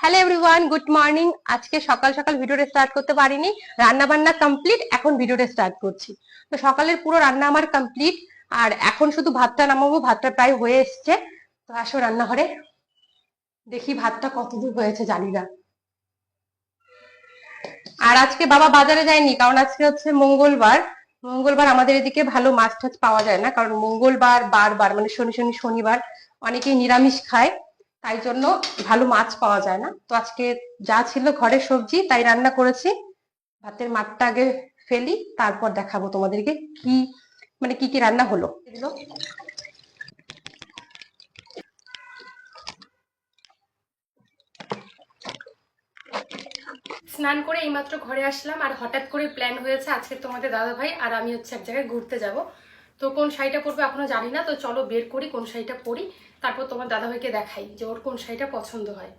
Hello everyone good morning আজকে সকাল সকাল ভিডিওটা স্টার্ট করতে পারিনি। রান্না বান্না কমপ্লিট এখন ভিডিওটা স্টার্ট করছি। তো সকালের পুরো রান্না আমার কমপ্লিট আর এখন শুধু ভাতটা নামাবো, ভাতটা প্রায় হয়ে এসছে। তো আসো রান্নাঘরে। দেখি ভাতটা কতদূর হয়েছে, জানি না। আর আজকে বাবা বাজারে যায়নি, কারণ আজকে হচ্ছে মঙ্গলবার। মঙ্গলবার আমাদের এদিকে ভালো মাছ টাছ পাওয়া যায় না, কারণ মঙ্গলবার, বারবার মানে শনি শনি, শনিবার অনেকেই নিরামিষ খায়। তাই জন্য ভালো মাছ পাওয়া যায় না। তো আজকে যা ছিল ঘরের সবজি, তাই রান্না করেছি। ভাতের মাঠটা আগে ফেলি, তারপর দেখাবো তোমাদেরকে কি মানে কি কি রান্না হলো। স্নান করে এইমাত্র ঘরে আসলাম, আর হঠাৎ করে প্ল্যান হয়েছে আজকে তোমাদের দাদা ভাই আর আমি হচ্ছে এক জায়গায় ঘুরতে যাব। তো কোন শাড়িটা পরবে এখনও জানি না, তো চলো বের করি কোন শাড়িটা পরি। তারপর তোমার দাদা ভাইকে দেখাই যে ওর কোন শাড়িটা পছন্দ হয়।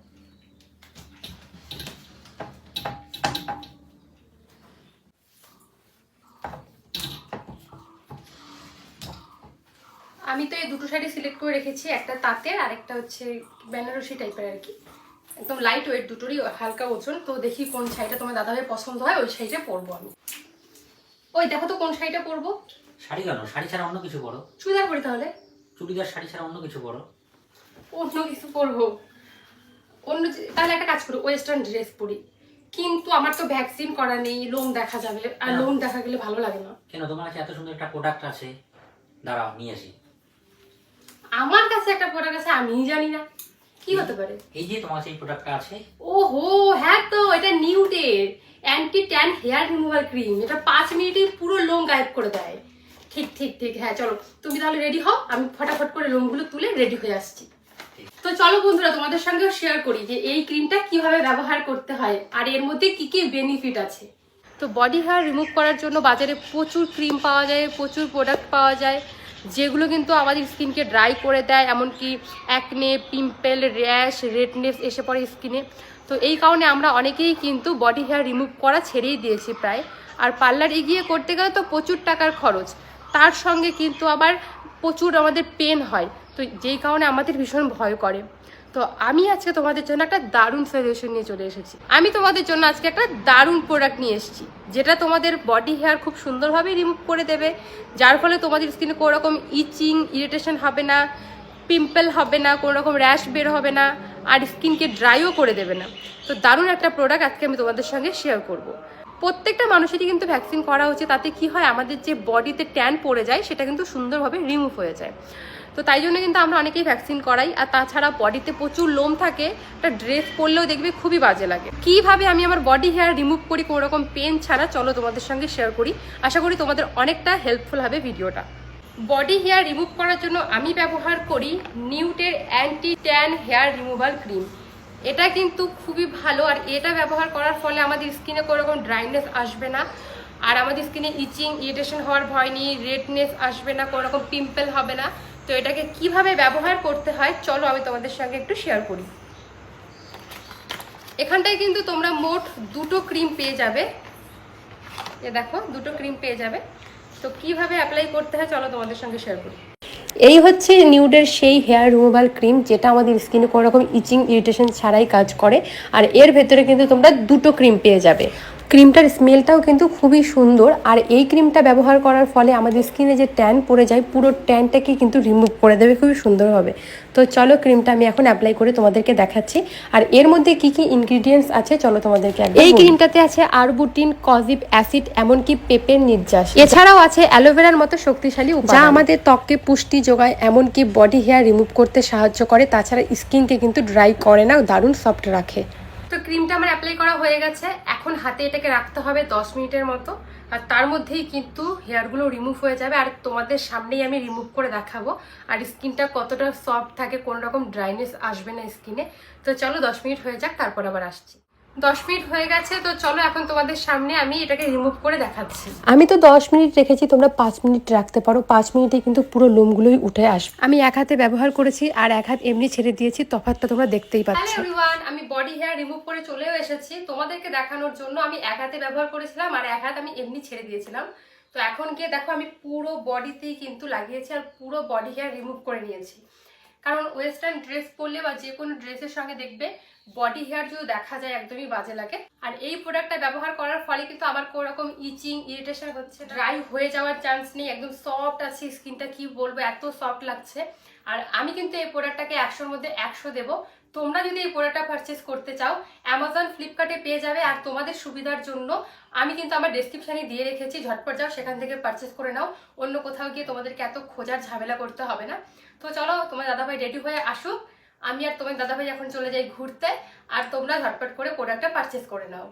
আমি তো এই দুটো শাড়ি সিলেক্ট করে রেখেছি, একটা তাঁতের আর একটা হচ্ছে বেনারসি টাইপের আর কি। একদম লাইট ওয়েট দুটোরই, হালকা ওজন, তো দেখি কোন শাড়িটা তোমার দাদা ভাইয়ের পছন্দ হয়, ওই শাড়িটা পরবো আমি। ওই দেখো তো কোন শাড়িটা পরবো। শাড়ি কেন? শাড়ি ছাড়া অন্য কিছু পরো। চুড়িদার পরি তাহলে? চুড়িদার শাড়ি ছাড়া অন্য কিছু পরো। অন্য কিছু পরবো। অন্য তাহলে একটা কাজ করি ওয়েস্টার্ন ড্রেস পরি। কিন্তু আমার তো ভ্যাকসিন করা নেই লোম দেখা যাবে আর লোম দেখা গেলে ভালো লাগে না। কেন? তোমার কাছে এত সুন্দর একটা প্রোডাক্ট আছে। দাঁড়াও নিয়ে আসি। আমার কাছে একটা প্রোডাক্ট আছে আমিই জানি না। কি হতে পারে? এই যে তোমার কাছে এই প্রোডাক্টটা আছে। ওহো হ্যাঁ তো এটা নিউটের anti tan hair remover cream এটা পাঁচ মিনিটে পুরো লোম গায়েব করে দেয়। ঠিক ঠিক ঠিক হ্যাঁ চলো। তুমি তাহলে রেডি হও, আমি ফটাফট করে লোমগুলো তুলে রেডি হয়ে আসছি। তো চলো বন্ধুরা, তোমাদের সঙ্গেও শেয়ার করি যে এই ক্রিমটা কীভাবে ব্যবহার করতে হয়, আর এর মধ্যে কি কি বেনিফিট আছে? তো বডি হেয়ার রিমুভ করার জন্য বাজারে প্রচুর ক্রিম পাওয়া যায়, প্রচুর প্রোডাক্ট পাওয়া যায়, যেগুলো কিন্তু আমাদের স্কিনকে ড্রাই করে দেয়, এমনকি অ্যাকনে পিম্পল র্যাশ রেডনেস এসে পড়ে স্কিনে তো এই কারণে আমরা অনেকেই কিন্তু বডি হেয়ার রিমুভ করা ছেড়েই দিয়েছি প্রায়। আর পার্লার এগিয়ে করতে গেলে তো প্রচুর টাকার খরচ। তার সঙ্গে কিন্তু আবার প্রচুর আমাদের পেন হয়। তো যেই কারণে আমাদের ভীষণ ভয় করে। তো আমি আজকে তোমাদের জন্য একটা দারুণ সলিউশন নিয়ে চলে এসেছি। আমি তোমাদের জন্য আজকে একটা দারুণ প্রোডাক্ট নিয়ে এসেছি। যেটা তোমাদের বডি হেয়ার খুব সুন্দরভাবে রিমুভ করে দেবে। যার ফলে তোমাদের স্কিনে কোনো রকম ইচিং ইরিটেশন হবে না পিম্পল হবে না কোনো রকম র্যাশ বের হবে না, আর স্কিনকে ড্রাইও করে দেবে না। তো দারুণ একটা প্রোডাক্ট আজকে আমি তোমাদের সঙ্গে শেয়ার করব। প্রত্যেকটা মানুষেরই কিন্তু ভ্যাকসিন করা উচিত। তাতে কি হয়, আমাদের যে বডিতে ট্যান পড়ে যায়, সেটা কিন্তু সুন্দরভাবে রিমুভ হয়ে যায়। তো তাই জন্য কিন্তু আমরা অনেকেই ভ্যাকসিন করাই। আর তাছাড়া বডিতে প্রচুর লোম থাকে, একটা ড্রেস পরলেও দেখবে খুবই বাজে লাগে। কীভাবে আমি আমার বডি হেয়ার রিমুভ করি কোনো রকম পেন ছাড়া, চলো তোমাদের সঙ্গে শেয়ার করি। আশা করি তোমাদের অনেকটা হেল্পফুল হবে ভিডিওটা বডি হেয়ার রিমুভ করার জন্য আমি ব্যবহার করি নিউটের anti tan hair removal cream এটা কিন্তু খুবই ভালো, আর এটা ব্যবহার করার ফলে আমাদের স্কিনে কোনো রকম ড্রাইনেস আসবে না। আর আমাদের স্কিনে ইচিং, ইরিটেশন হওয়ার ভয় নেই, রেডনেস আসবে না, কোনো রকম পিম্পল হবে না। তো এটাকে কীভাবে ব্যবহার করতে হয়, চলো আমি তোমাদের সঙ্গে একটু শেয়ার করি। এখানটায় কিন্তু তোমরা মোট দুটো ক্রিম পেয়ে যাবে। এ দেখো, দুটো ক্রিম পেয়ে যাবে। তো কীভাবে অ্যাপ্লাই করতে হয়, চলো তোমাদের সঙ্গে শেয়ার করি। এই হচ্ছে নিউডের সেই হেয়ার রিমুভাল ক্রিম যেটা আমাদের স্কিনে কোনো রকম ইচিং ইরিটেশন ছাড়াই কাজ করে। আর এর ভেতরে কিন্তু তোমরা দুটো ক্রিম পেয়ে যাবে। ক্রিমটার স্মেলটাও কিন্তু খুবই সুন্দর। আর এই ক্রিমটা ব্যবহার করার ফলে আমাদের স্কিনে যে ট্যান পড়ে যায় পুরো ট্যানটাকে কিন্তু রিমুভ করে দেবে খুবই সুন্দরভাবে তো চলো ক্রিমটা আমি এখন অ্যাপ্লাই করে তোমাদেরকে দেখাচ্ছি। আর এর মধ্যে কি কি ইনগ্রিডিয়েন্টস আছে চলো তোমাদেরকে এই ক্রিমটাতে আছে আরবুটিন কজিব অ্যাসিড এমনকি পেপের নির্যাস। এছাড়াও আছে অ্যালোভেরার মতো শক্তিশালী যা আমাদের ত্বককে পুষ্টি যোগায় এমনকি বডি হেয়ার রিমুভ করতে সাহায্য করে। তাছাড়া স্কিনকে কিন্তু ড্রাই করে না দারুণ সফট রাখে। তো ক্রিমটা আমার অ্যাপ্লাই করা হয়ে গেছে। এখন হাতে এটাকে রাখতে হবে দশ মিনিটের মতো। আর তার মধ্যেই কিন্তু হেয়ারগুলো রিমুভ হয়ে যাবে। আর তোমাদের সামনেই আমি রিমুভ করে দেখাবো। আর স্কিনটা কতটা সফট থাকে কোনো রকম ড্রাইনেস আসবে না স্কিনে তো চলো দশ মিনিট হয়ে যাক, তারপর আবার আসছি। দশ মিনিট হয়ে গেছে তো চলো এখন তোমাদের সামনে আমি এটাকে রিমুভ করে দেখাচ্ছি। আমি তো দশ মিনিট রেখেছি তোমরা পাঁচ মিনিট রাখতে পারো। পাঁচ মিনিটে কিন্তু পুরো লোমগুলোই উঠে আসবে। আমি এক হাতে ব্যবহার করেছি আর এক হাত এমনি ছেড়ে দিয়েছি তফাৎটা তোমরা দেখতেই পাচ্ছ। আমি বডি হেয়ার রিমুভ করে চলেও এসেছি। তোমাদেরকে দেখানোর জন্য আমি এক হাতে ব্যবহার করেছিলাম আর এক হাত আমি এমনি ছেড়ে দিয়েছিলাম। তো এখন গিয়ে দেখো আমি পুরো বডিতেই কিন্তু লাগিয়েছি আর পুরো বডি হেয়ার রিমুভ করে নিয়েছি। কারণ ওয়েস্টার্ন ড্রেস পরলে বা যে কোনো ড্রেসের সঙ্গে দেখবে বডি হেয়ার যদি দেখা যায় একদমই বাজে লাগে। আর এই প্রোডাক্টটা ব্যবহার করার ফলে কিন্তু আমার কোনো রকম ইচিং ইরিটেশন হচ্ছে ড্রাই হয়ে যাওয়ার চান্স নেই, একদম সফট আছে স্কিনটা কি বলব, এত সফট লাগছে। আর আমি কিন্তু এই প্রোডাক্টটাকে একশোর মধ্যে একশো দেবো। তোমরা যদি এই প্রোডাক্টটা পারচেস করতে চাও অ্যামাজন ফ্লিপকার্টে পেয়ে যাবে। আর তোমাদের সুবিধার জন্য আমি কিন্তু আমার ডেসক্রিপশানে দিয়ে রেখেছি, ঝটপট যাও, সেখান থেকে পারচেস করে নাও। অন্য কোথাও গিয়ে তোমাদেরকে এত খোঁজার ঝামেলা করতে হবে না। তো চলো, তোমার দাদাভাই রেডি হয়ে আসুক। আমি আর তোমার দাদাভাই এখন চলে যাই ঘুরতে, আর তোমরা ঝটপট করে প্রোডাক্টটা পারচেস করে নাও।